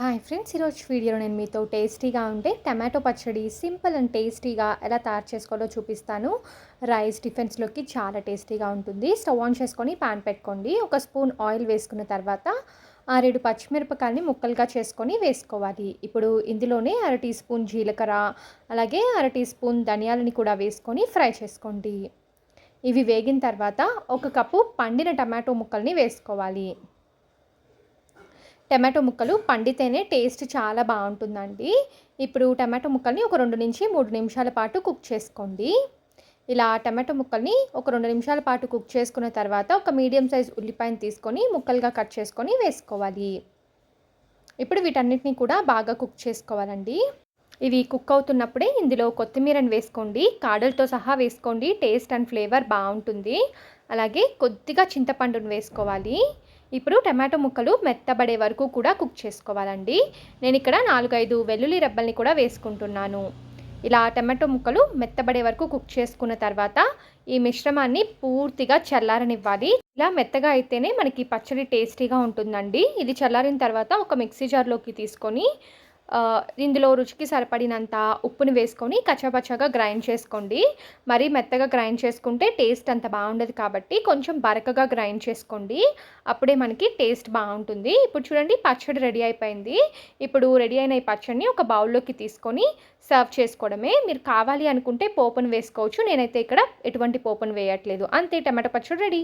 Hi friends ఈరోజు వీడియోలో నేను మీతో టేస్టీగా ఉంటే టమాటో పచ్చడి సింపుల్ అండ్ టేస్టీగా ఎలా తయారు చేసుకోవాలో చూపిస్తాను. రైస్ టిఫిన్స్లోకి చాలా టేస్టీగా ఉంటుంది. స్టవ్ ఆన్ చేసుకొని పాన్ పెట్టుకోండి. ఒక స్పూన్ ఆయిల్ వేసుకున్న తర్వాత ఆరేడు పచ్చిమిరపకాయని ముక్కలుగా చేసుకొని వేసుకోవాలి. ఇప్పుడు ఇందులోనే అర టీ స్పూన్ జీలకర్ర అలాగే అర టీ స్పూన్ ధనియాలని కూడా వేసుకొని ఫ్రై చేసుకోండి. ఇవి వేగిన తర్వాత ఒక కప్పు పండిన టమాటో ముక్కల్ని వేసుకోవాలి. టమాటో ముక్కలు పండితేనే టేస్ట్ చాలా బాగుంటుందండి. ఇప్పుడు టమాటో ముక్కల్ని ఒక రెండు నుంచి మూడు నిమిషాల పాటు కుక్ చేసుకోండి. ఇలా టమాటో ముక్కల్ని ఒక రెండు నిమిషాల పాటు కుక్ చేసుకున్న తర్వాత ఒక మీడియం సైజ్ ఉల్లిపాయను తీసుకొని ముక్కలుగా కట్ చేసుకొని వేసుకోవాలి. ఇప్పుడు వీటన్నిటిని కూడా బాగా కుక్ చేసుకోవాలండి. ఇవి కుక్ అవుతున్నప్పుడే ఇందులో కొత్తిమీరని వేసుకోండి. కాడలతో సహా వేసుకోండి. టేస్ట్ అండ్ ఫ్లేవర్ బాగుంటుంది. అలాగే కొద్దిగా చింతపండును వేసుకోవాలి. ఇప్పుడు టమాటో ముక్కలు మెత్తబడే వరకు కూడా కుక్ చేసుకోవాలండి. నేను ఇక్కడ నాలుగైదు వెల్లుల్లి రెబ్బల్ని కూడా వేసుకుంటున్నాను. ఇలా టమాటో ముక్కలు మెత్తబడే వరకు కుక్ చేసుకున్న తర్వాత ఈ మిశ్రమాన్ని పూర్తిగా చల్లారనివ్వాలి. ఇలా మెత్తగా అయితేనే మనకి పచ్చడి టేస్టీగా ఉంటుందండి. ఇది చల్లారిన తర్వాత ఒక మిక్సీ జార్లోకి తీసుకొని ఇందులో రుచికి సరిపడినంత ఉప్పుని వేసుకొని కచ్చపచ్చగా గ్రైండ్ చేసుకోండి. మరీ మెత్తగా గ్రైండ్ చేసుకుంటే టేస్ట్ అంత బాగుండదు కాబట్టి కొంచెం బరకగా గ్రైండ్ చేసుకోండి. అప్పుడే మనకి టేస్ట్ బాగుంటుంది. ఇప్పుడు చూడండి పచ్చడి రెడీ అయిపోయింది. ఇప్పుడు రెడీ అయిన ఈ పచ్చడిని ఒక బౌల్లోకి తీసుకొని సర్వ్ చేసుకోవడమే. మీరు కావాలి అనుకుంటే పోపును వేసుకోవచ్చు. నేనైతే ఇక్కడ ఎటువంటి పోపును వేయట్లేదు. అంతే టమాటో పచ్చడి రెడీ.